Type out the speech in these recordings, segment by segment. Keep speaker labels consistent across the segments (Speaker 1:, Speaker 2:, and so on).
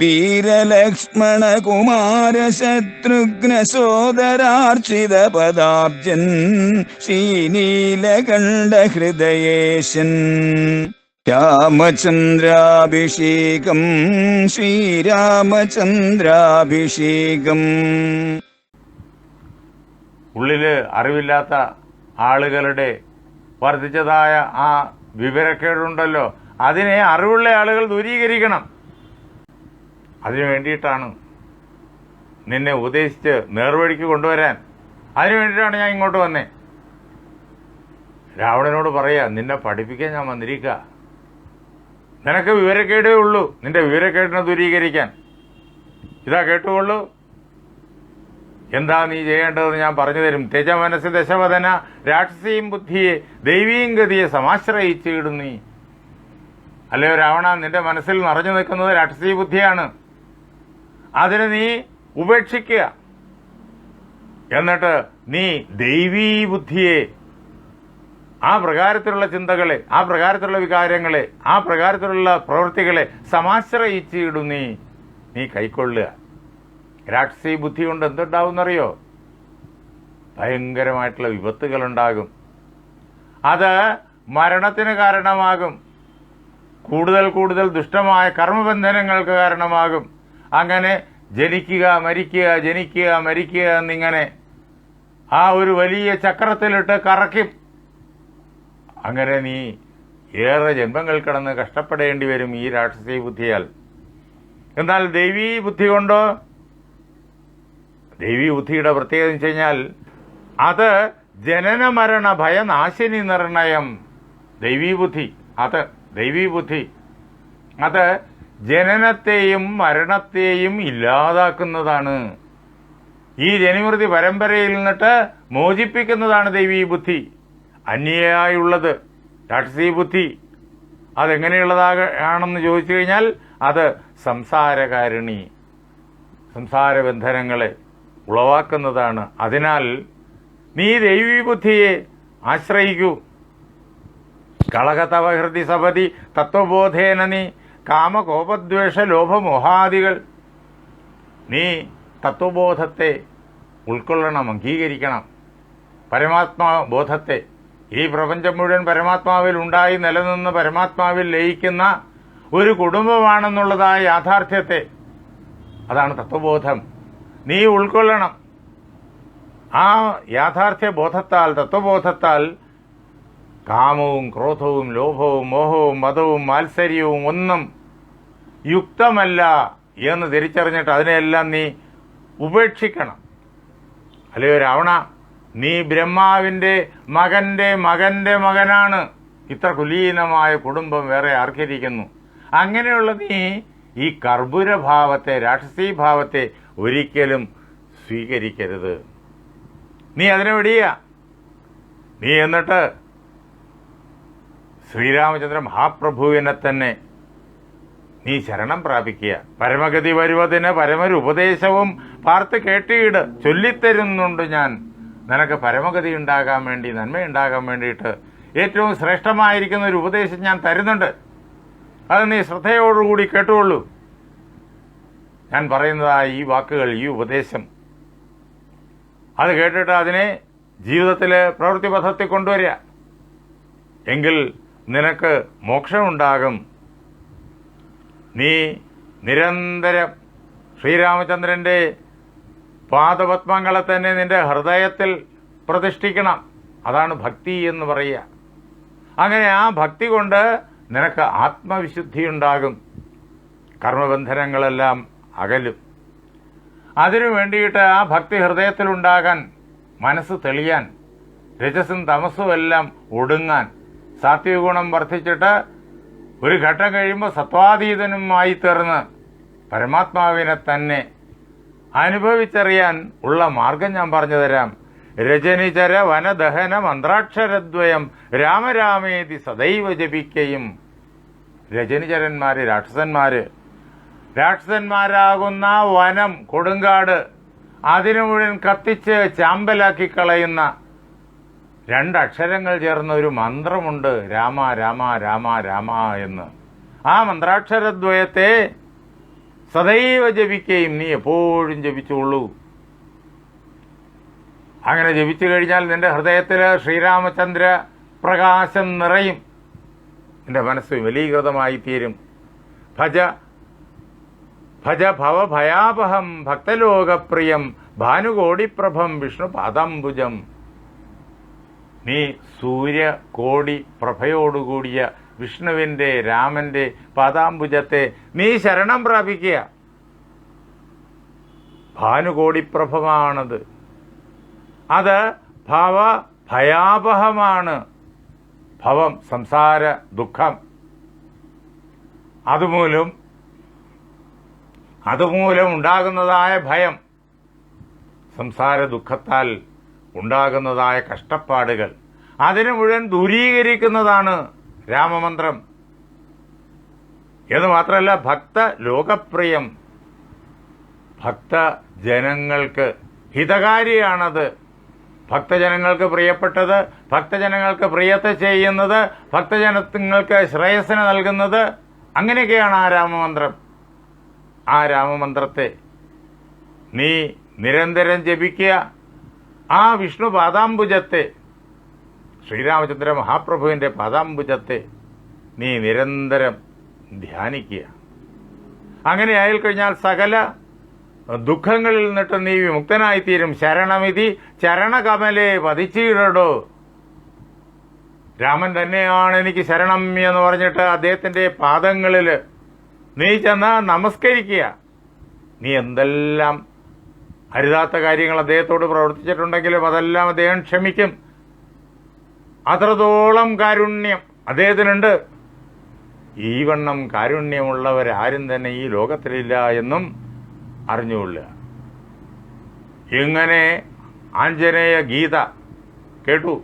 Speaker 1: വീരലക്ഷ്മണ കുമാര ശത്രുഘ്ന സോദരാർച്ചിത പദാബ്ജൻ ശ്രീനീലകണ്ഠ ഹൃദയേശൻ രാമചന്ദ്രാഭിഷേകം ശ്രീരാമചന്ദ്രാഭിഷേകം.
Speaker 2: ഉള്ളിൽ അറിവില്ലാത്ത ആളുകളുടെ വർദ്ധിച്ചതായ ആ വിവരക്കേടുണ്ടല്ലോ. അതിനെ അറിവുള്ള ആളുകൾ ദൂരീകരിക്കണം. അതിനു വേണ്ടിയിട്ടാണ് നിന്നെ ഉപദേശിച്ച് നേർവഴിക്ക് കൊണ്ടുവരാൻ. അതിനു വേണ്ടിയിട്ടാണ് ഞാൻ ഇങ്ങോട്ട് വന്നേ. രാവണനോട് പറയാ നിന്നെ പഠിപ്പിക്കാൻ ഞാൻ വന്നിരിക്കുക നിനക്ക് വിവരക്കേടേ ഉള്ളൂ നിന്റെ വിവരക്കേടിനെ ദൂരീകരിക്കാൻ. ഇതാ കേട്ടുകൊള്ളൂ. എന്താ നീ ചെയ്യേണ്ടതെന്ന് ഞാൻ പറഞ്ഞു തരും. തെജ മനസ്സ് ദശവദന രാക്ഷസിയും ബുദ്ധിയെ ദൈവീം ഗതിയെ സമാശ്രയിച്ചിടും നീ. അല്ലയോ രാവണ നിന്റെ മനസ്സിൽ നിറഞ്ഞു നിൽക്കുന്നത് രാക്ഷസീ ബുദ്ധിയാണ്. അതിന് നീ ഉപേക്ഷിക്കുക. എന്നിട്ട് നീ ദൈവീ ബുദ്ധിയെ ആ പ്രകാരത്തിലുള്ള ചിന്തകളെ ആ പ്രകാരത്തിലുള്ള വികാരങ്ങളെ ആ പ്രകാരത്തിലുള്ള പ്രവൃത്തികളെ സമാശ്രയിച്ചിടും നീ. നീ കൈക്കൊള്ളുക. രാക്ഷസീ ബുദ്ധി കൊണ്ട് എന്തുണ്ടാവുമെന്നറിയോ ഭയങ്കരമായിട്ടുള്ള വിപത്തുകളുണ്ടാകും. അത് മരണത്തിന് കാരണമാകും. കൂടുതൽ കൂടുതൽ ദുഷ്ടമായ കർമ്മബന്ധനങ്ങൾക്ക് കാരണമാകും. അങ്ങനെ ജനിക്കുക മരിക്കുക ജനിക്കുക മരിക്കുക എന്നിങ്ങനെ ആ ഒരു വലിയ ചക്രത്തിലിട്ട് കറക്കും. അങ്ങനെ നീ ഏറെ ജന്മങ്ങൾ കിടന്ന് കഷ്ടപ്പെടേണ്ടി വരും ഈ രാക്ഷസി ബുദ്ധിയാൽ. എന്നാൽ ദൈവീ ബുദ്ധി കൊണ്ടോ? ദൈവീ ബുദ്ധിയുടെ പ്രത്യേകത വെച്ച് കഴിഞ്ഞാൽ അത് ജനന മരണ ഭയനാശിനി നിർണയം. ദൈവീ ബുദ്ധി അത് ദൈവീ ബുദ്ധി. അത് ജനനത്തെയും മരണത്തെയും ഇല്ലാതാക്കുന്നതാണ്. ഈ ജനിമൃതി പരമ്പരയിൽ നിന്നിട്ട് മോചിപ്പിക്കുന്നതാണ് ദൈവീ ബുദ്ധി. അന്യയായുള്ളത് ടാക്സി ബുദ്ധി. അതെങ്ങനെയുള്ളതാണെന്ന് ചോദിച്ചു കഴിഞ്ഞാൽ അത് സംസാരകാരിണി സംസാര ബന്ധനങ്ങളെ ഉളവാക്കുന്നതാണ്. അതിനാൽ നീ ദൈവീ ബുദ്ധിയെ ആശ്രയിക്കൂ. കളകതവഹൃതി സപതി തത്വബോധേന നീ കാമകോപദ്വേഷ ലോഭമോഹാദികൾ നീ തത്വബോധത്തെ ഉൾക്കൊള്ളണം അംഗീകരിക്കണം. പരമാത്മാ ബോധത്തെ ഈ പ്രപഞ്ചം മുഴുവൻ പരമാത്മാവിൽ ഉണ്ടായി നിലനിന്ന് പരമാത്മാവിൽ ലയിക്കുന്ന ഒരു കുടുംബമാണെന്നുള്ളതായ യാഥാർത്ഥ്യത്തെ. അതാണ് തത്വബോധം. നീ ഉൾക്കൊള്ളണം. ആ യാഥാർത്ഥ്യ ബോധത്താൽ തത്വബോധത്താൽ കാമവും ക്രോധവും ലോഭവും മോഹവും മതവും മാത്സര്യവും ഒന്നും യുക്തമല്ല എന്ന് തിരിച്ചറിഞ്ഞിട്ട് അതിനെയെല്ലാം നീ ഉപേക്ഷിക്കണം. അല്ലയോ രാവണ നീ ബ്രഹ്മാവിന്റെ മകന്റെ മകന്റെ മകനാണ്. ഇത്ര കുലീനമായ കുടുംബം വേറെ ആർക്കിരിക്കുന്നു? അങ്ങനെയുള്ള നീ ഈ കർപ്പുരഭാവത്തെ രാക്ഷസീഭാവത്തെ ഒരിക്കലും സ്വീകരിക്കരുത്. നീ അതിനെ വെടിയ. നീ എന്നിട്ട് ശ്രീരാമചന്ദ്ര മഹാപ്രഭുവിനെ തന്നെ നീ ശരണം പ്രാപിക്കുക. പരമഗതി വരുവതിന് പരമരുപദേശവും പാർത്ത് കേട്ടിയിട് ചൊല്ലിത്തരുന്നുണ്ട് ഞാൻ. നിനക്ക് പരമഗതി ഉണ്ടാകാൻ വേണ്ടി നന്മ നന്മയുണ്ടാകാൻ വേണ്ടിയിട്ട് ഏറ്റവും ശ്രേഷ്ഠമായിരിക്കുന്ന ഒരു ഉപദേശം ഞാൻ തരുന്നുണ്ട്. അത് നീ ശ്രദ്ധയോടുകൂടി കേട്ടുകൊള്ളൂ. ഞാൻ പറയുന്നതായ ഈ വാക്കുകൾ ഈ ഉപദേശം. അത് കേട്ടിട്ട് അതിനെ ജീവിതത്തിൽ പ്രവൃത്തിപഥത്തിൽ കൊണ്ടുവരിക. എങ്കിൽ നിനക്ക് മോക്ഷമുണ്ടാകും നീ നിരന്തരം ശ്രീരാമചന്ദ്രന്റെ പാദപത്മങ്ങളെ തന്നെ നിന്റെ ഹൃദയത്തിൽ പ്രതിഷ്ഠിക്കണം. അതാണ് ഭക്തി എന്ന് പറയുക. അങ്ങനെ ആ ഭക്തി കൊണ്ട് നിനക്ക് ആത്മവിശുദ്ധി ഉണ്ടാകും. കർമ്മബന്ധനങ്ങളെല്ലാം അകലും. അതിനു വേണ്ടിയിട്ട് ആ ഭക്തി ഹൃദയത്തിലുണ്ടാകാൻ മനസ്സ് തെളിയാൻ രജസും തമസും എല്ലാം ഒടുങ്ങാൻ സാത്വിക ഗുണം വർദ്ധിച്ചിട്ട് ഒരു ഘട്ടം കഴിയുമ്പോൾ സത്വാതീതനുമായി തീർന്ന് പരമാത്മാവിനെ തന്നെ അനുഭവിച്ചറിയാൻ ഉള്ള മാർഗം ഞാൻ പറഞ്ഞു തരാം. രജനിചര വനദഹന മന്ത്രാക്ഷരദ്വയം രാമരാമേതി സദൈവ ജപിക്കയും. രജനിചരന്മാർ രാക്ഷസന്മാർ രാക്ഷസന്മാരാകുന്ന വനം കൊടുങ്കാട് അതിനു മുഴുവൻ കത്തിച്ച് ചാമ്പലാക്കി കളയുന്ന രണ്ടക്ഷരങ്ങൾ ചേർന്ന ഒരു മന്ത്രമുണ്ട്. രാമ രാമ രാമ രാമ എന്ന്. ആ മന്ത്രാക്ഷരദ്വയത്തെ സദൈവ ജപിക്കുകയും നീ എപ്പോഴും ജപിച്ചുള്ളൂ അങ്ങനെ ജപിച്ചു കഴിഞ്ഞാൽ നിന്റെ ഹൃദയത്തിൽ ശ്രീരാമചന്ദ്ര പ്രകാശം നിറയും. നിന്റെ മനസ്സ് വിലീകൃതമായി തീരും. ഭജ ഭജ ഭവ ഭയാപഹം ഭക്തലോകപ്രിയം ഭാനുകോടിപ്രഭം വിഷ്ണു പാദാംബുജം നീ സൂര്യ കോടി പ്രഭയോടുകൂടിയ വിഷ്ണുവിന്റെ രാമന്റെ പാദാംബുജത്തെ നീ ശരണം പ്രാപിക്കുക. ഭാനുകോടിപ്രഭമാണത്. അത് ഭവ ഭയാപഹമാണ് ഭവം സംസാര ദുഃഖം. അതുമൂലം അതുമൂലം ഉണ്ടാകുന്നതായ ഭയം സംസാര ദുഃഖത്താൽ ഉണ്ടാകുന്നതായ കഷ്ടപ്പാടുകൾ. അതിനു മുഴുവൻ ദൂരീകരിക്കുന്നതാണ് രാമമന്ത്രം. എന്ന് മാത്രമല്ല ഭക്ത ലോകപ്രിയം ഭക്ത ജനങ്ങൾക്ക് ഹിതകാരിയാണത്. ഭക്തജനങ്ങൾക്ക് പ്രിയപ്പെട്ടത് ഭക്തജനങ്ങൾക്ക് പ്രിയത്തെ ചെയ്യുന്നത് ഭക്തജനങ്ങൾക്ക് ശ്രേയസ്സിന് നൽകുന്നത് അങ്ങനെയൊക്കെയാണ് ആ രാമമന്ത്രം. ആ രാമമന്ത്രത്തെ നീ നിരന്തരം ജപിക്കുക ആ വിഷ്ണു പാദാംബുജത്തെ ശ്രീരാമചന്ദ്ര മഹാപ്രഭുവിന്റെ പാദാംബുജത്തെ നീ നിരന്തരം ധ്യാനിക്കുക. അങ്ങനെ ആയിക്കഴിഞ്ഞാൽ സകല ദുഃഖങ്ങളിൽ നിന്നിട്ട് നീ വിമുക്തനായിത്തീരും. ശരണമിതി ചരണകമലെ പതിച്ചീടോ രാമൻ തന്നെയാണ് എനിക്ക് ശരണം എന്ന് പറഞ്ഞിട്ട് അദ്ദേഹത്തിന്റെ പാദങ്ങളിൽ നീ ചെന്ന് നമസ്കരിക്കുക. നീ എന്തെല്ലാം അരുതാത്ത കാര്യങ്ങൾ അദ്ദേഹത്തോട് പ്രവർത്തിച്ചിട്ടുണ്ടെങ്കിലും അതെല്ലാം അദ്ദേഹം ക്ഷമിക്കും. അത്രത്തോളം കാരുണ്യം അദ്ദേഹത്തിനുണ്ട്. ഈ വണ്ണം കാരുണ്യമുള്ളവരാരും തന്നെ ഈ ലോകത്തിലില്ല എന്നും അറിഞ്ഞുകൊള്ളുക. ഇങ്ങനെ ആഞ്ജനേയ ഗീത കേട്ടു.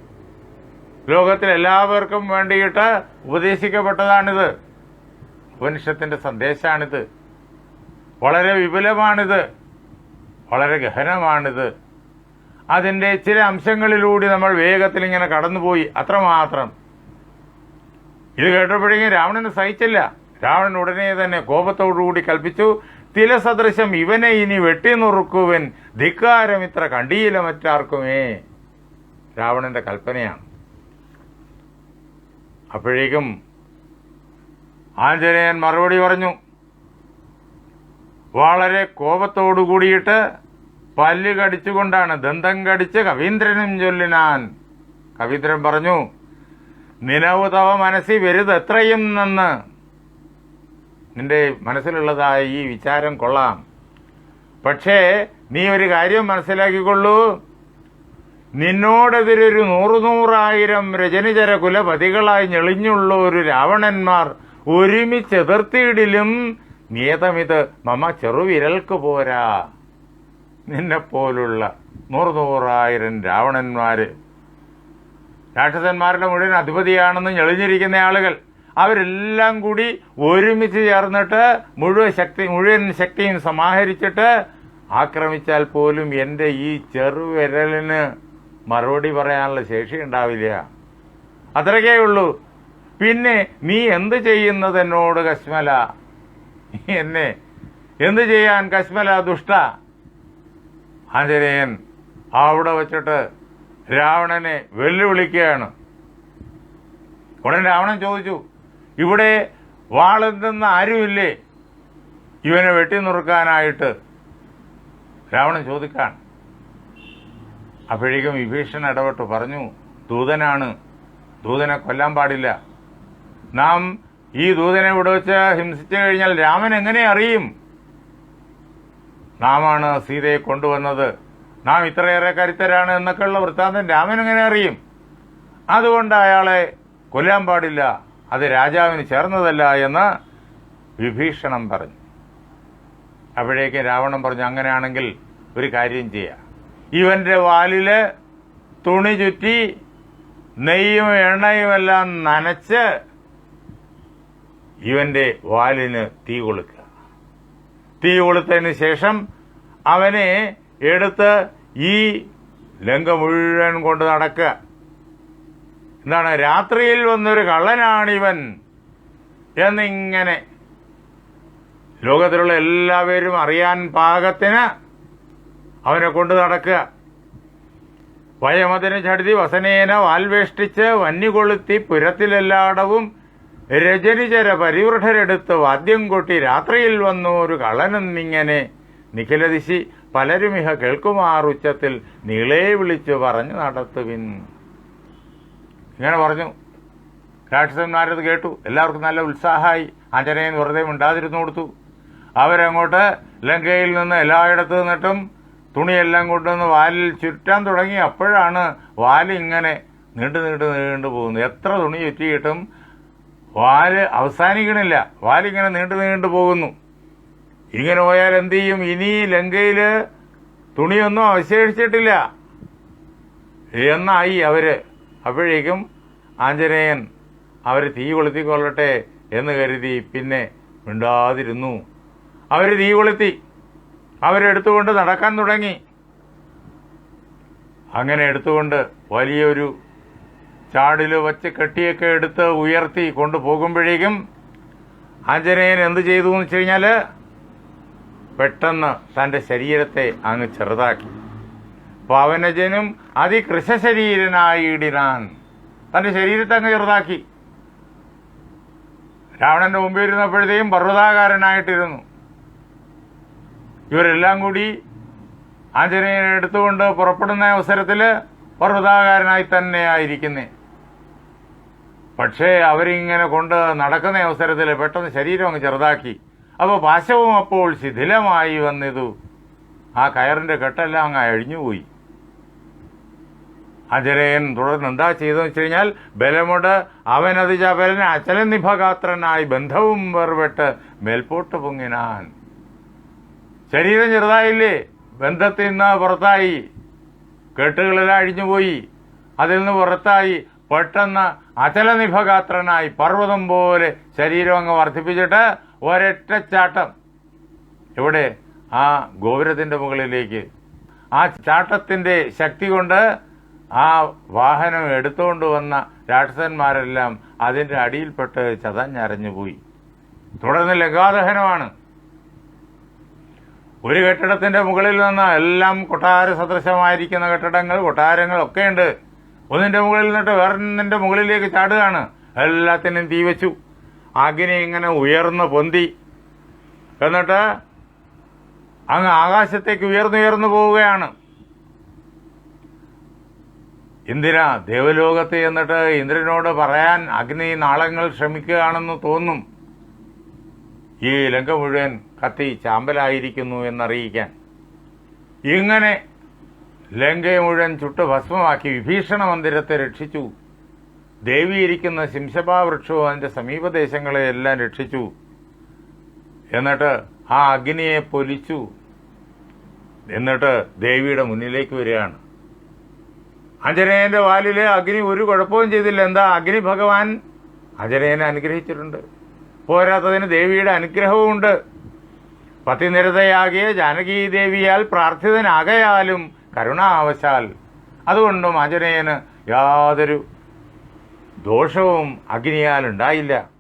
Speaker 2: ലോകത്തിലെല്ലാവർക്കും വേണ്ടിയിട്ട് ഉപദേശിക്കപ്പെട്ടതാണിത്. ഉപനിഷത്തിന്റെ സന്ദേശമാണിത് വളരെ വിപുലമാണിത്. വളരെ ഗഹനമാണിത്. അതിന്റെ ചില അംശങ്ങളിലൂടെ നമ്മൾ വേഗത്തിൽ ഇങ്ങനെ കടന്നുപോയി അത്രമാത്രം. ഇത് കേട്ടപ്പോഴേക്കും രാവണന് സഹിച്ചില്ല. രാവണൻ ഉടനെ തന്നെ കോപത്തോടുകൂടി കൽപ്പിച്ചു തിലസദൃശം ഇവനെ ഇനി വെട്ടി നുറുക്കുവൻ ധിക്കാരം ഇത്ര കണ്ടിയില്ല മറ്റാർക്കുമേ. രാവണന്റെ കൽപ്പനയാണ്. അപ്പോഴേക്കും ആഞ്ജനേയൻ മറുപടി പറഞ്ഞു വളരെ കോപത്തോടു കൂടിയിട്ട് പല്ല് കടിച്ചുകൊണ്ടാണ് ദന്തം കടിച്ച് കവീന്ദ്രനും ചൊല്ലിനാൻ. കവീന്ദ്രൻ പറഞ്ഞു നിനവ് തവ മനസ്സിൽ വരുത് എത്രയും നിന്ന്. നിന്റെ മനസ്സിലുള്ളതായ ഈ വിചാരം കൊള്ളാം. പക്ഷേ നീ ഒരു കാര്യം മനസ്സിലാക്കിക്കൊള്ളൂ. നിന്നോടെതിരൊരു നൂറു നൂറായിരം രജനിചര കുലപതികളായി ഞെളിഞ്ഞുള്ള ഒരു രാവണന്മാർ ഒരുമിച്ച് എതിർത്തിയിടിലും നിയതമിത് മമ ചെറുവിരൽക്ക് പോരാ. നിന്നെപ്പോലുള്ള നൂറ് നൂറായിരം രാവണന്മാര്. രാക്ഷസന്മാരുടെ മുഴുവൻ അധിപതിയാണെന്ന് ഞെളിഞ്ഞിരിക്കുന്ന ആളുകൾ. അവരെല്ലാം കൂടി ഒരുമിച്ച് ചേർന്നിട്ട് മുഴുവൻ ശക്തി മുഴുവൻ ശക്തിയും സമാഹരിച്ചിട്ട് ആക്രമിച്ചാൽ പോലും എന്റെ ഈ ചെറുവിരലിന് മറുപടി പറയാനുള്ള ശേഷി ഉണ്ടാവില്ല. അത്രയ്ക്കേ ഉള്ളൂ. പിന്നെ നീ എന്ത് ചെയ്യുന്നത് എന്നോട് കശ്മല? എന്നെ എന്ത് ചെയ്യാൻ കശ്മല ദുഷ്ട? ആഞ്ജനേയൻ അവിടെ വച്ചിട്ട് രാവണനെ വെല്ലുവിളിക്കുകയാണ്. ഉടൻ രാവണൻ ചോദിച്ചു ഇവിടെ വാളെന്തെന്ന് ആരുമില്ലേ? ഇവനെ വെട്ടി നുറുക്കാനായിട്ട്. രാവണൻ ചോദിക്കാൻ അപ്പോഴേക്കും വിഭീഷണൻ ഇടപെട്ട് പറഞ്ഞു ദൂതനാണ്. ദൂതനെ കൊല്ലാൻ പാടില്ല. നാം ഈ ദൂതനെ ഇവിടെ വെച്ച് ഹിംസിച്ചു കഴിഞ്ഞാൽ രാമൻ എങ്ങനെ അറിയും? നാമാണ് സീതയെ കൊണ്ടുവന്നത്. നാം ഇത്രയേറെ കരുത്തരാണ് എന്നൊക്കെയുള്ള വൃത്താന്തം രാമൻ എങ്ങനെ അറിയും? അതുകൊണ്ട് അയാളെ കൊല്ലാൻ പാടില്ല. അത് രാജാവിന് ചേർന്നതല്ല എന്ന് വിഭീഷണം പറഞ്ഞു. അപ്പോഴേക്കും രാവണൻ പറഞ്ഞു അങ്ങനെയാണെങ്കിൽ ഒരു കാര്യം ചെയ്യാം. ഇവന്റെ വാലിൽ തുണി ചുറ്റി നെയ്യും എണ്ണയും എല്ലാം നനച്ച് ഇവന്റെ വാലിന് തീ കൊളുക്കുക തീ കൊളുത്തതിന് ശേഷം അവനെ എടുത്ത് ഈ ലങ്ക മുഴുവൻ കൊണ്ട് നടക്കുക. എന്താണ്? രാത്രിയിൽ വന്നൊരു കള്ളനാണിവൻ എന്നിങ്ങനെ ലോകത്തിലുള്ള എല്ലാവരും അറിയാൻ പാകത്തിന് അവനെ കൊണ്ട് നടക്കുക. വയമതിന് ചടുതി വസനേന വാൽവേഷ്ടിച്ച് വന്യുകൊളുത്തി പുരത്തിലെല്ലായിടവും രജനിചര പരിവൃഢരെടുത്ത് വാദ്യം കൊട്ടി രാത്രിയിൽ വന്നു ഒരു കള്ളനെന്നിങ്ങനെ. നിഖിലദിശി പലരുമിഹ കേൾക്കുമാർ ഉച്ചത്തിൽ നീളേ വിളിച്ചു പറഞ്ഞു നടത്തുവിൻ. ഇങ്ങനെ പറഞ്ഞു. രാക്ഷസന്മാരത് കേട്ടു. എല്ലാവർക്കും നല്ല ഉത്സാഹമായി ആഞ്ജനേയൻ വെറുതെ മിണ്ടാതിരുന്നു കൊടുത്തു. അവരങ്ങോട്ട് ലങ്കയിൽ നിന്ന് എല്ലായിടത്തു നിന്നിട്ടും തുണിയെല്ലാം കൊണ്ടുവന്ന് വാലിൽ ചുറ്റാൻ തുടങ്ങി. അപ്പോഴാണ് വാലിങ്ങനെ നീണ്ടു നീണ്ടു നീണ്ടു പോകുന്നത്. എത്ര തുണി ചുറ്റിയിട്ടും വാൽ അവസാനിക്കണില്ല. വാലിങ്ങനെ നീണ്ടു നീണ്ടു പോകുന്നു. ഇങ്ങനെ പോയാൽ എന്ത് ചെയ്യും? ഇനി ലങ്കയിൽ തുണിയൊന്നും അവശേഷിച്ചിട്ടില്ല. എന്നായി അവർ. അപ്പോഴേക്കും ആഞ്ജനേയൻ അവർ തീ കൊളുത്തിക്കൊള്ളട്ടെ എന്ന് കരുതി പിന്നെ മിണ്ടാതിരുന്നു. അവർ തീ കൊളുത്തി. അവരെടുത്തുകൊണ്ട് നടക്കാൻ തുടങ്ങി. അങ്ങനെ എടുത്തുകൊണ്ട് വലിയൊരു ചാടിൽ വച്ച് കെട്ടിയൊക്കെ എടുത്ത് ഉയർത്തി കൊണ്ടുപോകുമ്പോഴേക്കും ആഞ്ജനേയൻ എന്ത് ചെയ്തു എന്ന് വെച്ച് കഴിഞ്ഞാൽ പെട്ടെന്ന് തന്റെ ശരീരത്തെ അങ്ങ് ചെറുതാക്കി. പവനജനും അതികൃശശരീരനായിടിനാൻ തന്റെ ശരീരത്തെ അങ്ങ് ചെറുതാക്കി. രാവണന്റെ മുമ്പിൽ ഇരുന്നപ്പോഴത്തേക്കും പർവതാകാരനായിട്ടിരുന്നു. ഇവരെല്ലാം കൂടി ആഞ്ജനേയനെ എടുത്തുകൊണ്ട് പുറപ്പെടുന്ന അവസരത്തിൽ പർവതാകാരനായി തന്നെയായിരിക്കുന്നേ. പക്ഷേ അവരിങ്ങനെ കൊണ്ട് നടക്കുന്ന അവസരത്തിൽ പെട്ടെന്ന് ശരീരം അങ്ങ് ചെറുതാക്കി. അപ്പോൾ പാശവും അപ്പോൾ ശിഥിലമായി വന്നിതു. ആ കയറിന്റെ കെട്ടെല്ലാം അങ്ങ് അഴിഞ്ഞുപോയി അജരയൻ തുടർന്ന് എന്താ ചെയ്തെന്ന് വെച്ച് കഴിഞ്ഞാൽ ബലമുട് അവനത് ചപലൻ അചലനിഭഗാത്രനായി ബന്ധവും വേർപെട്ട് മേൽപോട്ട് പൊങ്ങിനാൻ. ശരീരം ചെറുതായില്ലേ? ബന്ധത്തിൽ നിന്ന് പുറത്തായി. കെട്ടുകളെല്ലാം അഴിഞ്ഞുപോയി അതിൽ നിന്ന് പുറത്തായി. പെട്ടെന്ന് അചലനിഭഗാത്രനായി പർവതം പോലെ ശരീരം അങ്ങ് വർദ്ധിപ്പിച്ചിട്ട് ഒരൊറ്റ ചാട്ടം. എവിടെ? ആ ഗോപുരത്തിന്റെ മുകളിലേക്ക്. ആ ചാട്ടത്തിന്റെ ശക്തി കൊണ്ട് ആ വാഹനം എടുത്തുകൊണ്ട് വന്ന രാക്ഷസന്മാരെല്ലാം അതിന്റെ അടിയിൽപ്പെട്ട് ചതഞ്ഞരഞ്ഞുപോയി തുടർന്ന് ലഗാദഹനമാണ് ഒരു കെട്ടിടത്തിന്റെ മുകളിൽ നിന്ന് എല്ലാം കൊട്ടാര സദൃശമായിരിക്കുന്ന കെട്ടിടങ്ങൾ കൊട്ടാരങ്ങൾ ഒക്കെ ഉണ്ട് ഒന്നിന്റെ മുകളിൽ നിന്നിട്ട് വേറൊന്നിന്റെ മുകളിലേക്ക് ചാടുകയാണ്. എല്ലാത്തിനും തീ വെച്ചു. അഗ്നി ഇങ്ങനെ ഉയർന്ന് പൊന്തി. എന്നിട്ട് അങ്ങ് ആകാശത്തേക്ക് ഉയർന്നുയർന്നു പോവുകയാണ്. ഇന്ദ്ര ദേവലോകത്ത് എന്നിട്ട് ഇന്ദ്രനോട് പറയാൻ അഗ്നി നാളങ്ങൾ ശ്രമിക്കുകയാണെന്ന് തോന്നും. ഈ ലങ്ക മുഴുവൻ കത്തി ചാമ്പലായിരിക്കുന്നു എന്നറിയിക്കാൻ. ഇങ്ങനെ ലങ്കയെ മുഴുവൻ ചുട്ടു ഭസ്മമാക്കി വിഭീഷണ മന്ദിരത്തെ രക്ഷിച്ചു. ദേവിയിരിക്കുന്ന ശിംശപാ വൃക്ഷവും അതിന്റെ സമീപദേശങ്ങളെ എല്ലാം രക്ഷിച്ചു. എന്നിട്ട് ആ അഗ്നിയെ പൊലിച്ചു. എന്നിട്ട് ദേവിയുടെ മുന്നിലേക്ക് വരികയാണ്. അഞ്ജനേയന്റെ വാലിലെ അഗ്നി ഒരു കുഴപ്പവും ചെയ്തില്ല. എന്താ അഗ്നി ഭഗവാൻ? അഞ്ജനേയനെ അനുഗ്രഹിച്ചിട്ടുണ്ട്. പോരാത്തതിന് ദേവിയുടെ അനുഗ്രഹവുമുണ്ട് പത്തിനിരതയാകിയ ജാനകീ ദേവിയാൽ പ്രാർത്ഥിതനാകയാലും കരുണാവശാൽ. അതുകൊണ്ടും അഞ്ജനേയന് യാതൊരു ദോഷവും അഗ്നിയാൽ ഉണ്ടായില്ല